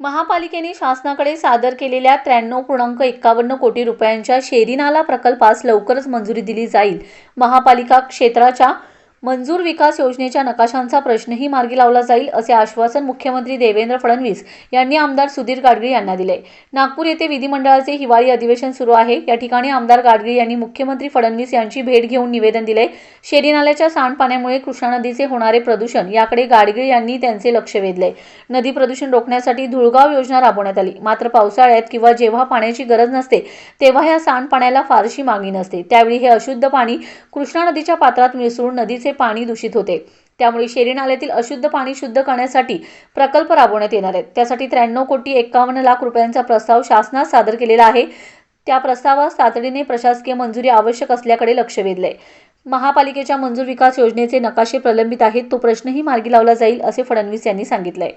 महापालिकेने शासनाकडे सादर केलेल्या त्र्याण्णव पूर्णांक एकावन्न कोटी रुपयांच्या शेरीनाला प्रकल्पास लवकरच मंजुरी दिली जाईल. महापालिका क्षेत्राच्या मंजूर विकास योजनेच्या नकाशांचा प्रश्नही मार्गी लावला जाईल असे आश्वासन मुख्यमंत्री देवेंद्र फडणवीस यांनी आमदार सुधीर गाडगीळ यांना दिले. नागपूर येथे विधिमंडळाचे हिवाळी अधिवेशन सुरू आहे. या ठिकाणी आमदार गाडगीळ यांनी मुख्यमंत्री फडणवीस यांची भेट घेऊन निवेदन दिले. शेरी नाल्याच्या सांडपाण्यामुळे कृष्णा नदीचे होणारे प्रदूषण याकडे गाडगीळ यांनी त्यांचे लक्ष वेधले. नदी प्रदूषण रोखण्यासाठी धुळगाव योजना राबवण्यात आली. मात्र पावसाळ्यात किंवा जेव्हा पाण्याची गरज नसते तेव्हा या सांडपाण्याला फारशी मागणी नसते. त्यावेळी हे अशुद्ध पाणी कृष्णा नदीच्या पात्रात मिसळून नदीचे नदीचे पाणी दूषित होते. त्यामुळे शेरी नाल्यातील अशुद्ध पाणी शुद्ध करण्यासाठी प्रकल्प राबवण्यात येणार आहेत. त्यासाठी त्र्याण्णव कोटी एक्कावन्न लाख रुपयांचा प्रस्ताव शासनास सादर केलेला आहे. त्या प्रस्तावास तातडीने प्रशासकीय मंजुरी आवश्यक असल्याकडे लक्ष वेधले महापालिकेच्या मंजूर विकास योजनेचे नकाशे प्रलंबित आहेत. तो प्रश्नही मार्गी लावला जाईल असे फडणवीस यांनी सांगितले